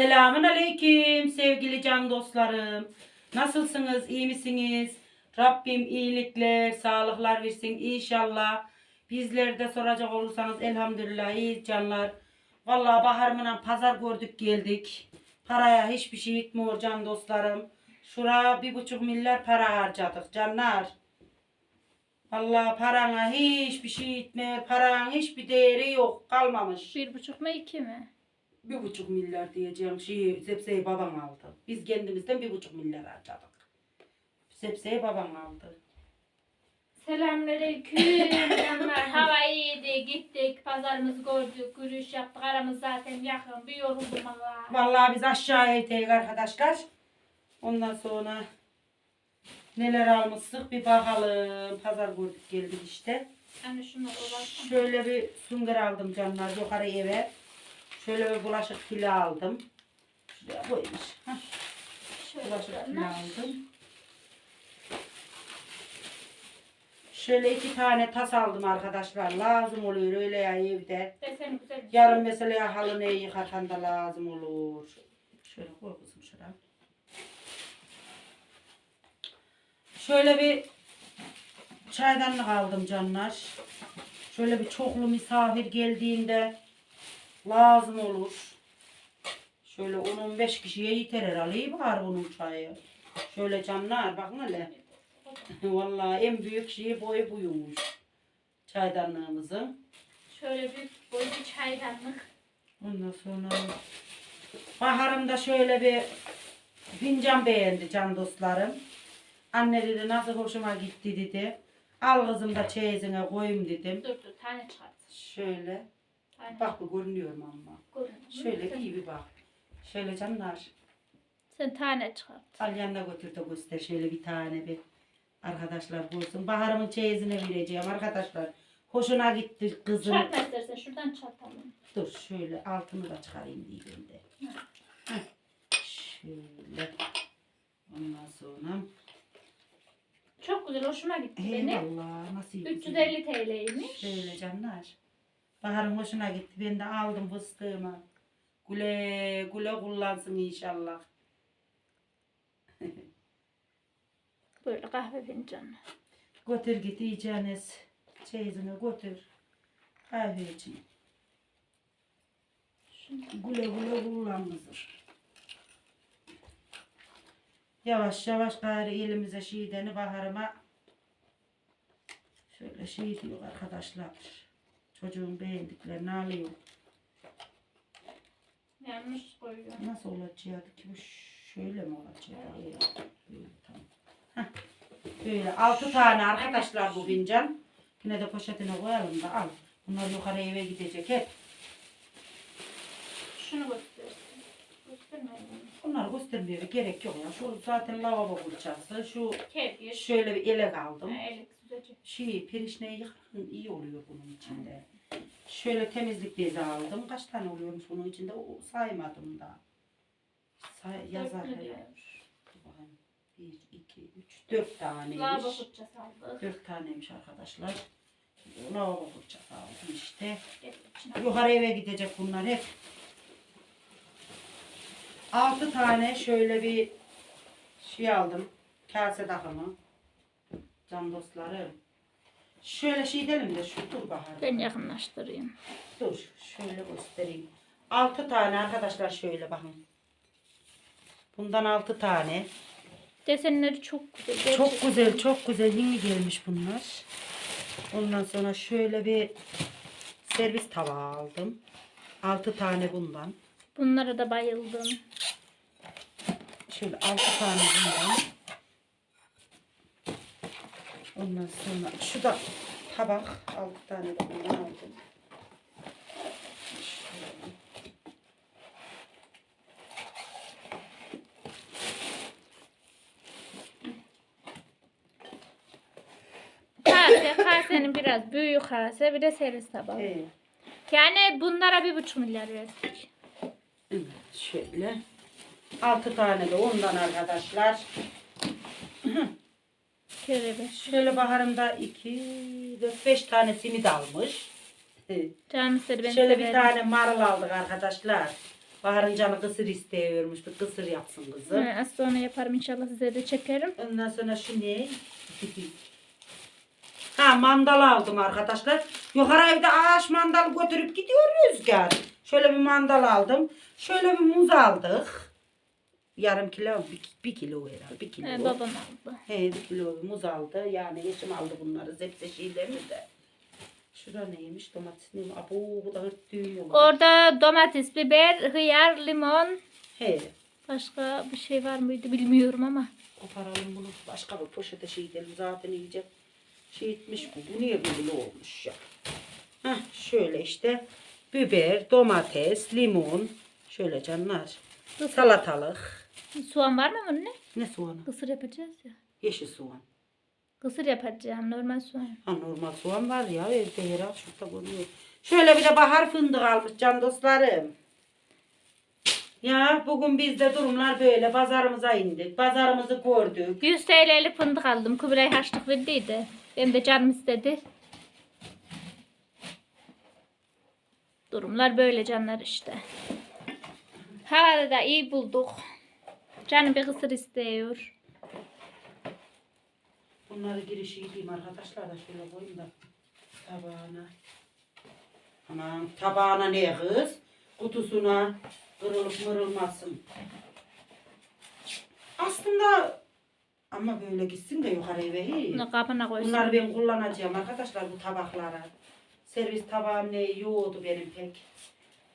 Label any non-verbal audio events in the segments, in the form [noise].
Selamun aleyküm sevgili can dostlarım. Nasılsınız? iyi misiniz? Rabbim iyilikler, sağlıklar versin inşallah. Bizleri de soracak olursanız elhamdülillah iyi canlar. Vallahi baharımla pazar gördük geldik. Paraya hiçbir şey gitmiyor can dostlarım. Şura bir buçuk milyar para harcadık canlar. Vallahi parana hiçbir şey gitmiyor. Paranın hiçbir değeri yok kalmamış. Bir buçuk mu iki mi? Bir buçuk milyar diyeceğim şeyi sebzeyi babam aldı. Biz kendimizden bir buçuk milyar harcadık. Sebzeyi babam aldı. Selamünaleyküm [laughs] canlar. Hava iyiydi. Gittik. Pazarımızı gördük. Yürüyüş yaptık. Aramız zaten yakın. Bir yoruldum valla. Vallahi biz aşağı evdeyiz arkadaşlar. Ondan sonra neler almıştık bir bakalım. Pazar gördük geldik işte. Hani şunu. Şöyle bir sünger aldım canlar yukarı eve. Şöyle bir bulaşık fili aldım. Şuraya koymuş. Bulaşık canlar. aldım. Şöyle iki tane tas aldım arkadaşlar. Lazım oluyor öyle ya evde. Güzel. bir Yarın şey. mesela halı neyi yıkatan da lazım olur. Şöyle koy kızım şuraya. Şöyle bir çaydanlık aldım canlar. Şöyle bir çoklu misafir geldiğinde lazım olur. Şöyle 10-15 kişiye yeter herhalde. İyi var bunun çayı. Şöyle canlar bakın hele. [laughs] Vallahi en büyük şey boyu buymuş. Çaydanlığımızın. Şöyle büyük boy bir çaydanlık. Ondan sonra Baharım da şöyle bir fincan beğendi can dostlarım. Anne dedi nasıl hoşuma gitti dedi. Al kızım da çeyizine koyayım dedim. Dur dur tane çıkart. Şöyle. Tane Bak bu görünüyorum ama. Görün. Şöyle iyi bir bak. Şöyle canlar. Sen tane çıkart. Al yanına götür de göster şöyle bir tane bir. Arkadaşlar görsün. Baharımın çeyizine vereceğim arkadaşlar. Hoşuna gitti kızım. Çıkartma istersen şuradan çıkartalım. Dur şöyle altını da çıkarayım diyeyim de. Heh. Şöyle. Ondan sonra. Çok güzel hoşuma gitti benim. Eyvallah nasıl güzel. 350 TL'ymiş. Şöyle canlar. Bahar'ın hoşuna gitti. Ben de aldım fıstığımı. Güle güle kullansın inşallah. [laughs] Böyle kahve fincanı. Götür git yiyeceğiniz çeyizini götür. Kahve için. Güle güle kullan kızım. Yavaş yavaş gari elimize şiideni baharıma şöyle şey diyor arkadaşlar. Çocuğun beğendiklerini alıyor. yanlış koyuyorum. Nasıl olacaktı ki bu şöyle mi olacaktı? Böyle tamam. Heh. Böyle altı tane arkadaşlar bu fincan. Yine de poşetine koyalım da al. Bunlar yukarı eve gidecek hep. Şunu göstersin. Göstermeyin. Bunları göstermeye gerek yok ya. Şu zaten lavabo fırçası. Şu Kevgir. şöyle bir ele aldım. Evet, güzelce. Şey pirişneyi yıkadın iyi oluyor bunun içinde. Şöyle temizlik bezi aldım. Kaç tane oluyormuş bunun içinde? O saymadım da. Say, yazar. Bir, iki, üç, dört taneymiş. Lavabo fırçası aldık. Dört taneymiş arkadaşlar. Lavabo fırçası aldım işte. Yukarı eve gidecek bunlar hep. Altı tane şöyle bir şey aldım. Kase takımı. Can dostları. Şöyle şey edelim de şu dur bakalım. Ben yakınlaştırayım. Dur şöyle göstereyim. Altı tane arkadaşlar şöyle bakın. Bundan altı tane. Desenleri çok güzel. Çok gerçekten. güzel, çok güzel yeni gelmiş bunlar. Ondan sonra şöyle bir servis tabağı aldım. Altı tane bundan. Bunlara da bayıldım. Şöyle altı tane bundan. Ondan sonra şu da tabak. Altı tane de bundan aldım. Kase, kasenin biraz büyük kase, bir de servis tabağı. Evet. Yani bunlara bir buçuk milyar verdik. Evet, şöyle. Altı tane de ondan arkadaşlar. Kerebeş. Şöyle baharımda iki, dört, beş tane simit almış. Canım istedi ben Şöyle bir severim. tane marul aldık arkadaşlar. Bahar'ın canı kısır istiyormuş. Bir kısır yapsın kızım. Hı, Az sonra yaparım inşallah size de çekerim. Ondan sonra şu [laughs] ne? ha mandal aldım arkadaşlar. Yukarı evde ağaç mandal götürüp gidiyor Rüzgar. Şöyle bir mandal aldım. Şöyle bir muz aldık. Yarım kilo, bir, bir kilo herhalde. Bir kilo. He, babam aldı. He, bir kilo muz aldı. Yani eşim aldı bunları. Zepse şeylerini de. Şurada neymiş? Domates neymiş? Abo bu da hırt düğüyor. Orada domates, biber, hıyar, limon. He. Başka bir şey var mıydı bilmiyorum ama. Koparalım bunu. Başka bir poşete şey edelim. Zaten iyice şey etmiş bu. Bu niye böyle olmuş ya? Heh, şöyle işte. Biber, domates, limon. Şöyle canlar. Salatalık. Soğan var mı bunun ne? Ne soğanı? Kısır yapacağız ya. Yeşil soğan. Kısır yapacağım normal soğan. Ha, normal soğan var ya evde herhalde şurada konuyor. Şöyle bir de bahar fındık almış can dostlarım. Ya bugün bizde durumlar böyle. Pazarımıza indik. Pazarımızı gördük. 100 TL'lik fındık aldım. Kubilay harçlık verdiydi. Benim de canım istedi. Durumlar böyle canlar işte. Havada da iyi bulduk. Canım bir kısır istiyor. Bunları girişi yiyeyim arkadaşlar da şöyle koyayım da tabağına. Aman tabağına ne kız? Kutusuna kırılıp mırılmasın. Aslında ama böyle gitsin de yukarı eve. hey. Bunu kabına koysun. Bunları ben kullanacağım arkadaşlar bu tabaklara. Servis tabağım ne yoğdu benim pek.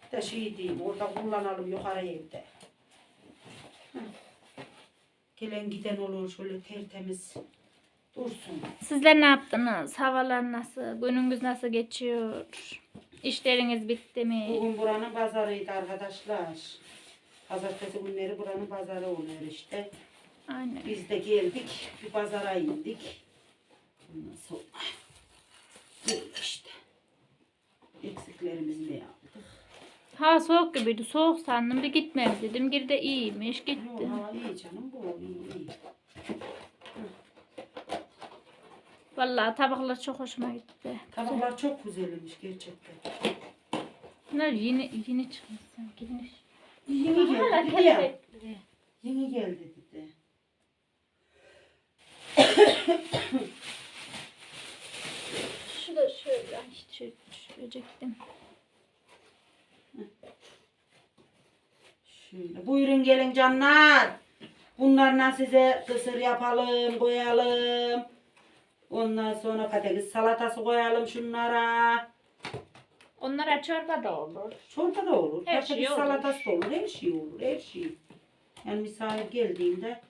Bir De şey diyeyim orada kullanalım yukarı evde. Hı. Gelen giden olur şöyle tertemiz dursun. Sizler ne yaptınız? Havalar nasıl? Gününüz nasıl geçiyor? İşleriniz bitti mi? Bugün buranın pazarıydı arkadaşlar. Pazartesi günleri buranın pazarı oluyor işte. Aynen. Biz de geldik bir pazara indik. Ondan sonra işte. Eksiklerimiz ne yaptık? Hava soğuk gibiydi. Soğuk sandım. Bir gitmem dedim. Geri de iyiymiş. Gitti. hava iyi canım bu iyi iyi. Vallahi tabaklar çok hoşuma gitti. Tabaklar çok güzelmiş gerçekten. Bunlar yeni yeni çıkmış sanki. Yeni. Yeni Hala geldi dedi ya. Yeni geldi dedi. Şu da şöyle. Ay, Şöyle düşürecektim. Şöyle. Buyurun gelin canlar. Bunlarla size kısır yapalım, koyalım. Ondan sonra patates salatası koyalım şunlara. Onlara çorba da olur. Çorba da olur. Her patates şey olur. salatası da olur. Her şey olur. Her şey. Yani misafir geldiğinde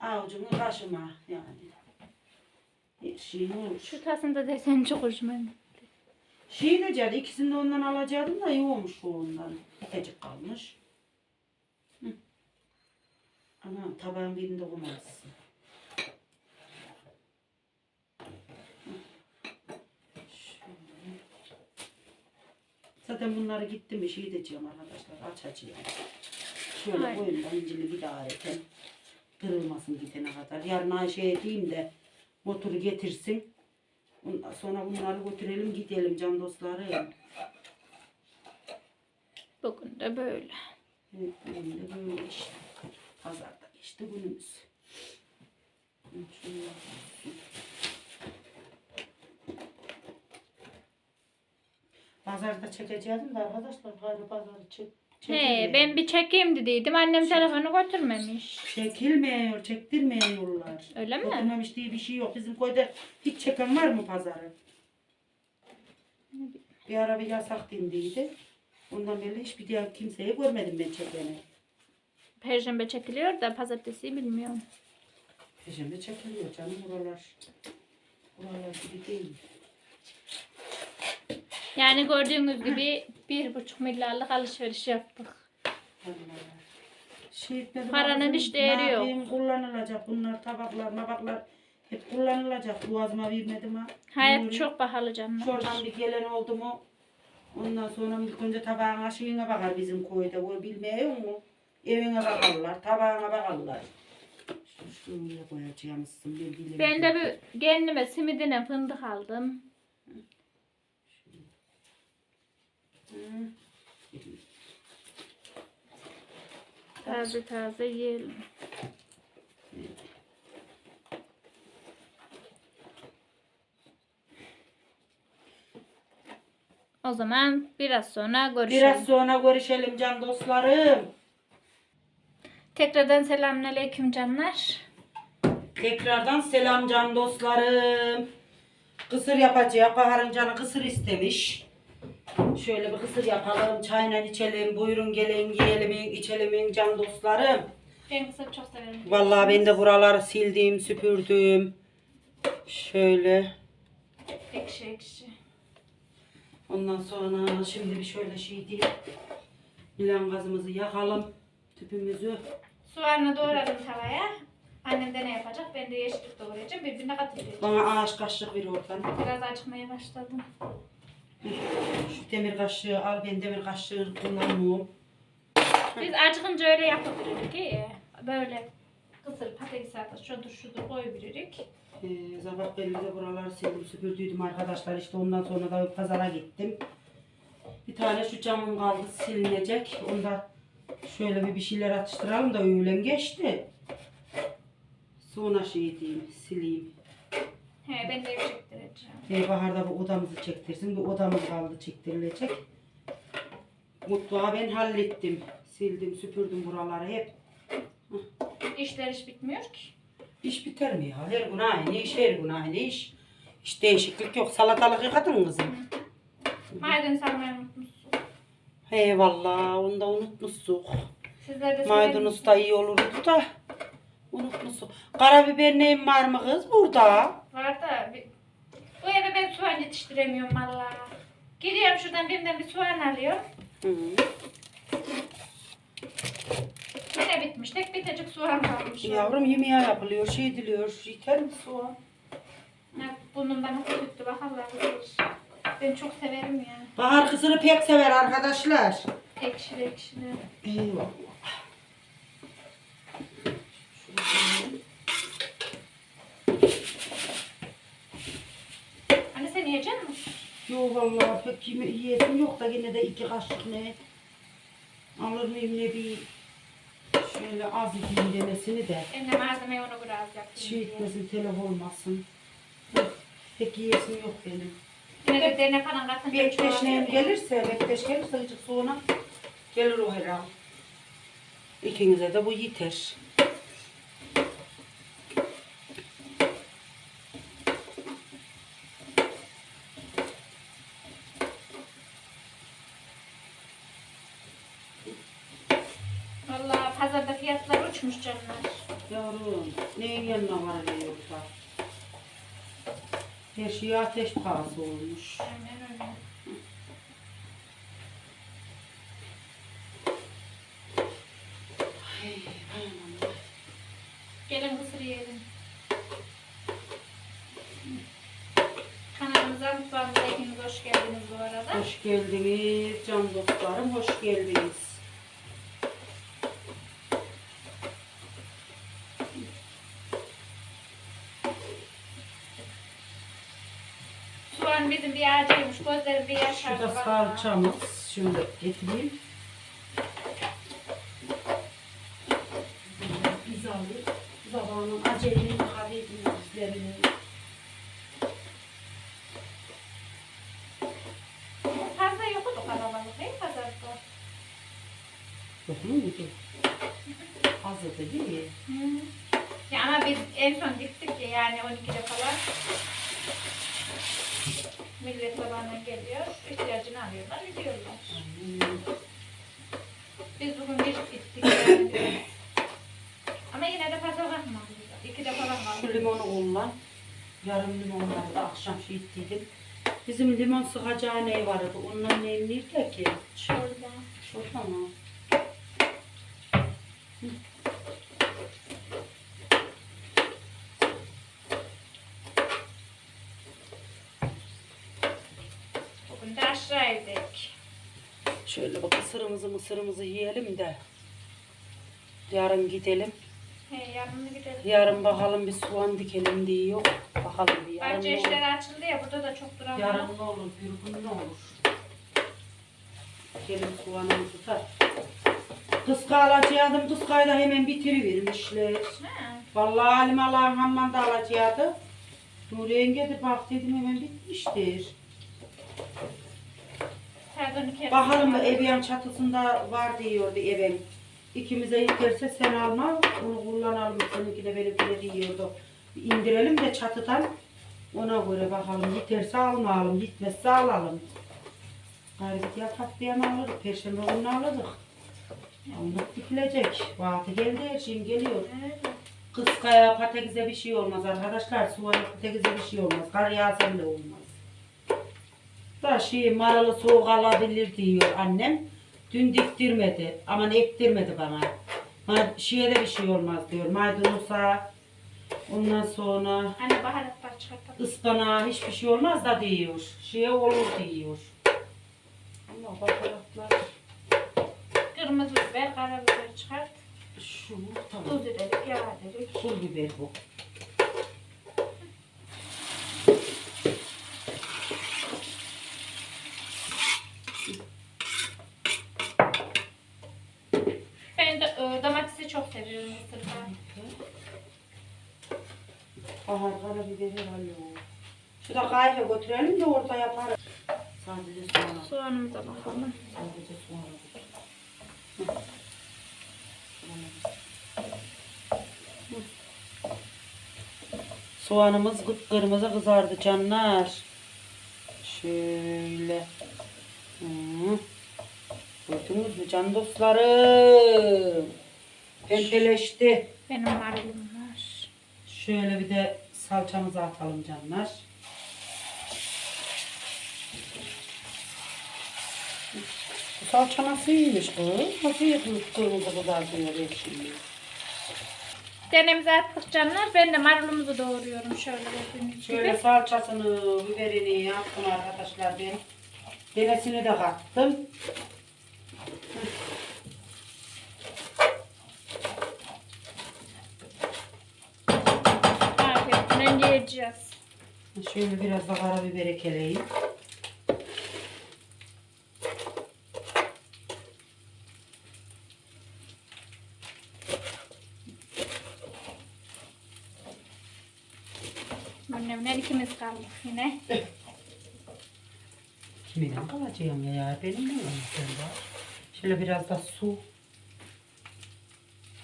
avucumu kaşıma yani. Her şey olur. Şu tasında desen çok hoşuma gitti. Şey de cadı ikisini de ondan alacaktım da yoğmuş bu ondan. Bitecik kalmış. Anam tabağın birinde. Şöyle. Zaten bunları gittim bir şey diyeceğim arkadaşlar açacağım. Şöyle Aynen. koyun da incili idareten kırılmasın gidene kadar. Yarın Ayşe'ye diyeyim de motoru getirsin. Ondan sonra bunları götürelim gidelim can dostlarım. Bugün de böyle. Evet, benim de böyle işte. Pazarda geçti günümüz. Şöyle. Pazarda çekeceğim de arkadaşlar gayrı pazarı çek. He, çekilmiyor. ben bir çekeyim dediydim. Annem telefonu götürmemiş. Çekilmiyor, çektirmiyorlar. Öyle mi? Götürmemiş diye bir şey yok. Bizim köyde hiç çeken var mı pazarı? Bir ara bir yasak dindiydi. Ondan beri hiçbir diğer kimseye görmedim ben çekeni. Perşembe çekiliyor da pazartesi bilmiyorum. Peşinde çekiliyor canım buralar. Buralar gibi değil. Yani gördüğünüz gibi bir buçuk milyarlık alışveriş yaptık. Şey etmedim Paranın ama hiç değeri yok. Kullanılacak bunlar tabaklar mabaklar hep kullanılacak. Boğazıma vermedim ha. Hayat Nuri. çok pahalı canlar. Şuradan bir gelen oldu mu ondan sonra ilk önce tabağın aşığına bakar bizim köyde. O bilmiyor mu? Evine bakarlar, tabağına bakarlar. Şuraya koyacağımızsın ben bilemedim. Ben de bir kendime simidine fındık aldım. Taze taze yiyelim. O zaman biraz sonra görüşelim. Biraz sonra görüşelim can dostlarım. Tekrardan selamünaleyküm canlar. Tekrardan selam can dostlarım. Kısır yapacağız. Bahar'ın canı kısır istemiş. Şöyle bir kısır yapalım. Çayla içelim. Buyurun gelin yiyelim, içelim can dostlarım. Ben kısır çok severim. Vallahi ben de buraları sildim, süpürdüm. Şöyle. Ekşi ekşi. Ondan sonra şimdi bir şöyle şey diyeyim. Milan gazımızı yakalım. Tüpümüzü. Soğanı doğradım tavaya. Annem de ne yapacak? Ben de yeşillik doğrayacağım. Birbirine katlayacağım. Bana ağaç kaşık ver oradan. Biraz acıkmaya başladım. Şu demir kaşığı al. Ben demir kaşığı kullanmıyorum. Biz acıkınca öyle yapabiliriz ki. Böyle kısır patates salatası şudur şudur koyabiliriz. Ee, sabah ben de buraları sildim süpürdüydüm arkadaşlar. İşte ondan sonra da pazara gittim. Bir tane şu camım kaldı silinecek. Onda şöyle bir bir şeyler atıştıralım da öğlen geçti. Sonra şey diyeyim, sileyim. He ben de çektireceğim. Ee, baharda bu odamızı çektirsin. Bir odamız kaldı çektirilecek. Mutfağı ben hallettim. Sildim, süpürdüm buraları hep. İşler hiç bitmiyor ki. İş biter mi ya? Her gün aynı iş, her gün aynı iş. Hiç değişiklik yok. Salatalık yıkadın mı kızım? Maydanoz sarmayı. Eyvallah, onu da. Sizler de Maydanoz da iyi olurdu da. Unutmuşsun. Karabiber neyin var mı kız burada? Var da bir... bu eve ben soğan yetiştiremiyorum valla. Giriyorum şuradan birinden bir soğan alıyorum. Hı. Yine bitmiş. Tek bitecek soğan kalmış. Yavrum yemeğe yapılıyor, şey ediliyor. Yeter mi soğan? Ha, Bunun bana tuttu bak Allah bilir. Ben çok severim ya. Bahar kızını pek sever arkadaşlar. Ekşili ekşili. Eyvallah. Anne sen yiyecek misin? Yok vallahi pek yeme yiyesim yok da yine de iki kaşık ne. Alır mıyım ne bir şöyle az yiyeyim demesini de. Ben de malzemeyi ona göre az yaptım. Şey diye. etmesin telef olmasın. Pek yiyesim yok benim. Derine falan katınca Bekleş çok neyim oluyor. gelirse, gelirse azıcık sonra gelir o herhalde. İkinize de bu yeter. Valla pazarda fiyatlar uçmuş canlar. Yavrum, neyin yanına var yoksa? Her şey ateş pahası olmuş. Aynen öyle. Ay, aman. Gelin kısır yiyelim. Kanalımıza mutfağımıza hepiniz hoş geldiniz bu arada. Hoş geldiniz can dostlarım, hoş geldiniz. Şurada salçamız, şunu da getireyim. Biz alıyoruz. Zamanın aceleyi yıkadıydım bizlerini. Fazla yoktu kalabalık değil mi pazarda? Yok mu muydu? Hazır değil mi? Hı. Ya ama biz en son gittik ya yani 12'de falan. Millet sabahına geliyor, ihtiyacını alıyorlar, gidiyorlar. Biz bugün geç gittik yani. Ama yine de fazla bakmadık. İki de falan Şu limonu kullan. Yarım limonları da akşam şey ettiydim. Bizim limon sıkacağı ne vardı? Ondan neyim nerede ki? Şurada. Şurada mı? Bugün de aşağıydık. Şöyle bak mısırımızı mısırımızı yiyelim de. Yarın gidelim. He yarın mı gidelim? Yarın bakalım bir soğan dikelim diyor. Bakalım bir yarın Bence ne olur. işleri açıldı ya burada da çok duramadık. Yarın ne olur, bir gün ne olur. Gelin soğanımızı da Kıska alacaktım. Kıskayı da hemen bitirivermişler. Ha. Vallahi Halim Allah'ın hamman da alacaktı. Nuri yenge de bak dedim hemen bitmiştir. Mı Eviyan çatısında var diyordu evim. İkimize yeterse sen alma, onu kullanalım. Seninki de benimki de diyordu. İndirelim de çatıdan ona göre bakalım. Yeterse almayalım, gitmezse alalım. Gayret ya haftaya mı alırız, perşembe günü alırız. Anlık dikilecek. Vakti geldi her şeyin geliyor. Evet. Kıskaya patakize bir şey olmaz arkadaşlar. Suvaya patakize bir şey olmaz. Kar yağsa bile olmaz. Da şey maralı soğuk alabilir diyor annem. Dün diktirmedi. Aman ektirmedi bana. Ma şeye de bir şey olmaz diyor. Maydanoza ondan sonra Anne baharatlar çıkartalım. ıspanağa hiçbir şey olmaz da diyor. Şeye olur diyor. Allah baharatlar. Kırmızı biber, karabiber çıkart. Şu tamam. Tuz edelim, yağ edelim. Pul biber bu. Ben de e, domatesi çok seviyorum mısırda. Bahar karabiberi alıyor. Şu da kahve götürelim de orada yaparız. Sadece soğan. Soğanımıza bakalım. Sadece soğan. Soğanımız kırmızı kızardı canlar. Şöyle. Hı. Gördünüz mü can dostlarım? Pembeleşti. Benim marulum var. Şöyle bir de salçamızı atalım canlar. Bu salça nasıl iyiymiş kız? Nasıl yapılmış kırmızı kızartıyor şimdi. Denemize attık canlar. Ben de marulumuzu doğruyorum şöyle gördüğünüz Şöyle gibi. salçasını, biberini yaptım arkadaşlar ben. Denesini de kattım. Yiyeceğiz. Şöyle biraz da karabiber ekeleyeyim. Annemle ikimiz kaldık yine. Kiminle kalacağım ya, ya benim mi da? Şöyle biraz da su.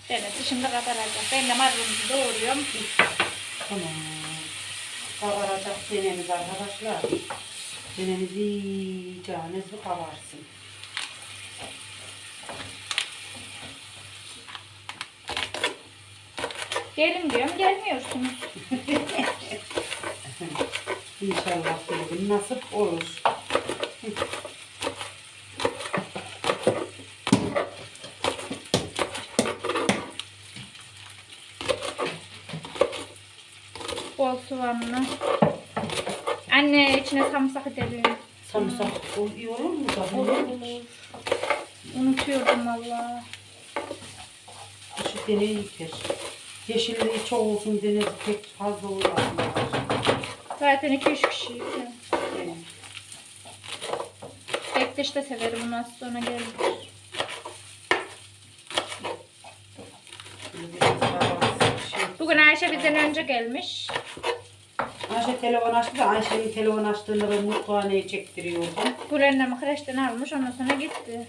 Denesi şimdi kabaracak. Ben de marulumuzu doğruyorum. Tamam. Kabaracak denemiz arkadaşlar. Denemiz iyice nezli kavarsın. Gelin diyorum gelmiyorsunuz. [laughs] İnşallah bir gün nasip olur. Bol soğanlı. Anne içine sarımsak edelim. Sarımsak ol- iyi olur mu? Olur olur. Unutuyordum valla. Şu deneyi yeter. Yeşilliği çok olsun denezi pek fazla olmasın. Zaten 2-3 kişiyiz. ya. Yani. Bekleş de severim bunu az sonra gelir. Şey. Bugün Ayşe bizden önce gelmiş. Ayşe telefon açtı da Ayşe'nin telefon açtığında ben mutfağına çektiriyordum. Buranın kreşten almış ondan sonra gitti.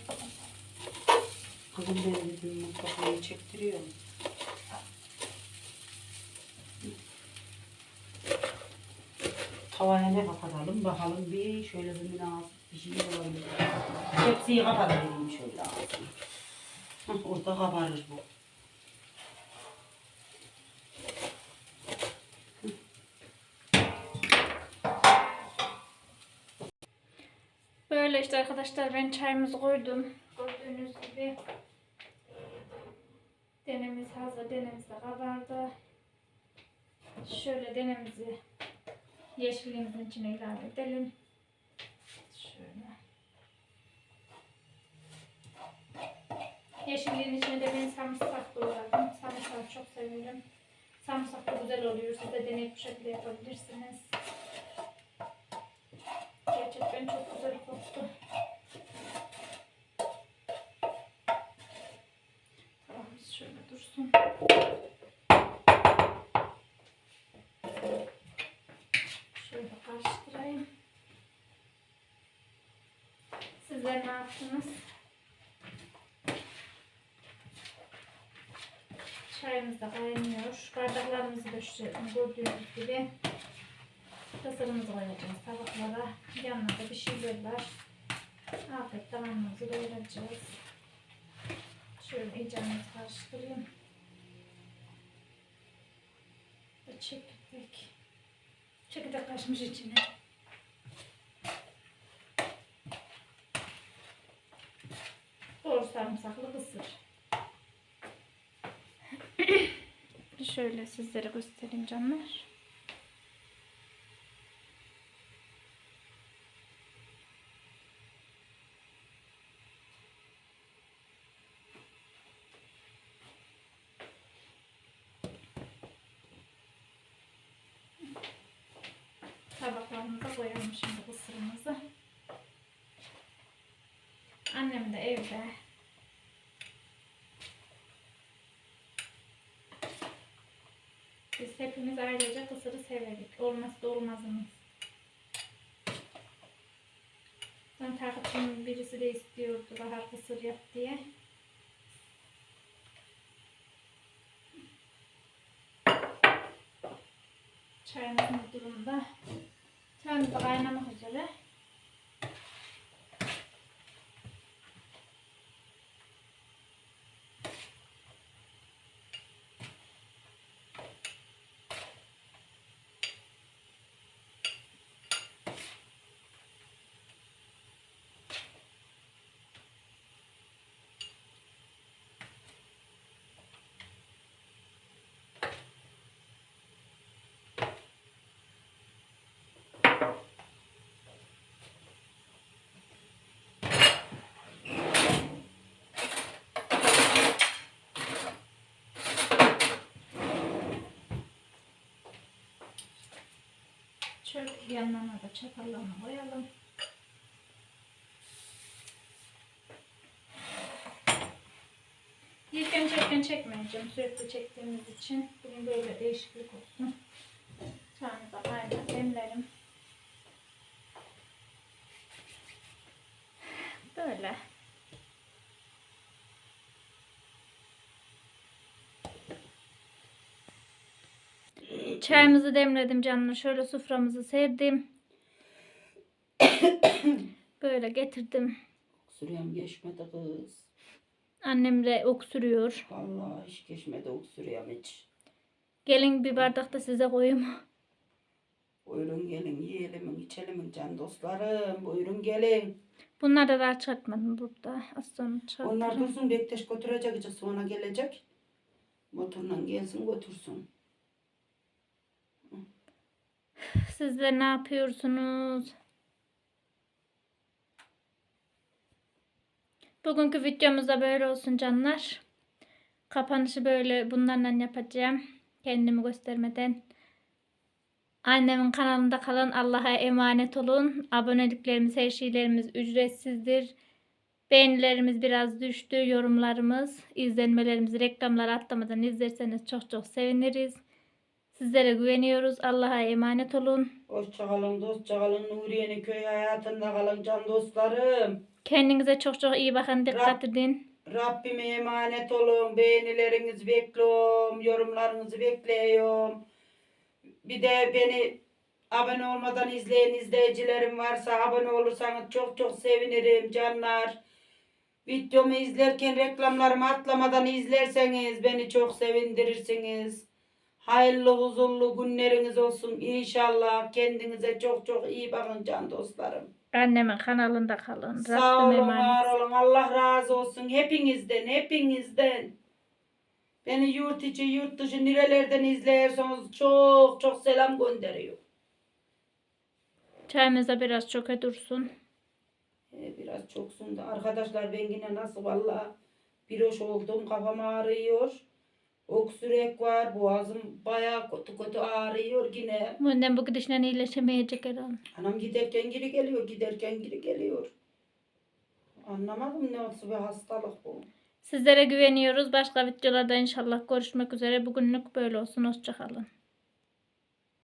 Kızım ben dedim mutfağına çektiriyorum. Tavaya ne kapatalım bakalım bir şöyle bir münasip bir şey olabilir. Tepsiyi kapatalım şöyle ağzını. Orada kabarır bu. Böyle işte arkadaşlar ben çayımızı koydum. Gördüğünüz gibi. Denemiz hazır. Denemiz de kabardı. Şöyle denemizi yeşilliğimizin içine ilave edelim. Şöyle. Yeşilliğin içine de ben sarımsak doğradım. Sarımsağı çok seviyorum. Sarımsak da güzel oluyor. Siz de deneyip bu şekilde yapabilirsiniz gerçekten çok güzel koktu. Tavamız şöyle dursun. Şöyle karıştırayım. Sizler ne yaptınız? Çayımız da kaynıyor. Bardaklarımızı da şu gördüğünüz gibi Kısırımızı koyacağız tabaklara. Yanına da bir şeyler var. Afiyet tamamımızı doyuracağız. Şöyle iyicemizi karıştırayım. Ve çekirdek. Çekirdek kaçmış içine. Doğru sarımsaklı kısır. Şöyle sizlere göstereyim canlar. Tabaklarımıza koyalım şimdi kısırımızı. Annem de evde. Biz hepimiz ailece kısırı severik. Olmazsa olmazımız. Ben takipçimin birisi de istiyordu bahar kısır yap diye. Çayımız ne durumda? Çayımız da kaynamak üzere. Şöyle yanlarına da çatallarını koyalım. Yerken çekken çekmeyeceğim. Sürekli çektiğimiz için. Bugün böyle değişiklik olsun. Çayını da kaynar demlerim. Böyle. Çayımızı demledim canım. Şöyle soframızı serdim. [coughs] Böyle getirdim. Sürüyorum geçmedi kız. Annem de öksürüyor. Vallahi hiç geçmedi öksürüyorum hiç. Gelin bir bardak da size koyayım. [laughs] Buyurun gelin yiyelim içelim can dostlarım. Buyurun gelin. Bunları da çıkartmadım burada. Az sonra çıkartırım. Onlar dursun bekleş götürecek sonra gelecek. Motorla gelsin götürsün. Sizler ne yapıyorsunuz? Bugünkü videomuz da böyle olsun canlar. Kapanışı böyle bunlarla yapacağım. Kendimi göstermeden. Annemin kanalında kalın. Allah'a emanet olun. Aboneliklerimiz, her şeylerimiz ücretsizdir. Beğenilerimiz biraz düştü. Yorumlarımız, izlenmelerimizi reklamlar atlamadan izlerseniz çok çok seviniriz. Sizlere güveniyoruz. Allah'a emanet olun. Hoşçakalın dostçakalın Nuriye'nin köy hayatında kalın can dostlarım. Kendinize çok çok iyi bakın. Dikkat edin. Rabbime emanet olun. Beğenilerinizi bekliyorum. Yorumlarınızı bekliyorum. Bir de beni abone olmadan izleyen izleyicilerim varsa abone olursanız çok çok sevinirim canlar. Videomu izlerken reklamlarımı atlamadan izlerseniz beni çok sevindirirsiniz. Hayırlı huzurlu günleriniz olsun inşallah. Kendinize çok çok iyi bakın can dostlarım. Annemin kanalında kalın. Sağ olun, var olun. Allah razı olsun hepinizden, hepinizden. Beni yurt içi, yurt dışı nerelerden izlerseniz çok çok selam gönderiyor. Çayımız da biraz çok dursun. Ee, biraz çoksun da arkadaşlar ben yine nasıl valla bir hoş oldum. Kafam ağrıyor. Öksürek var. Boğazım bayağı kötü kötü ağrıyor yine. Bundan bu gidişle iyileşemeyecek herhalde. Anam giderken geri geliyor, giderken geri geliyor. Anlamadım ne olsa bir hastalık bu. Sizlere güveniyoruz. Başka videolarda inşallah görüşmek üzere. Bugünlük böyle olsun. Hoşçakalın.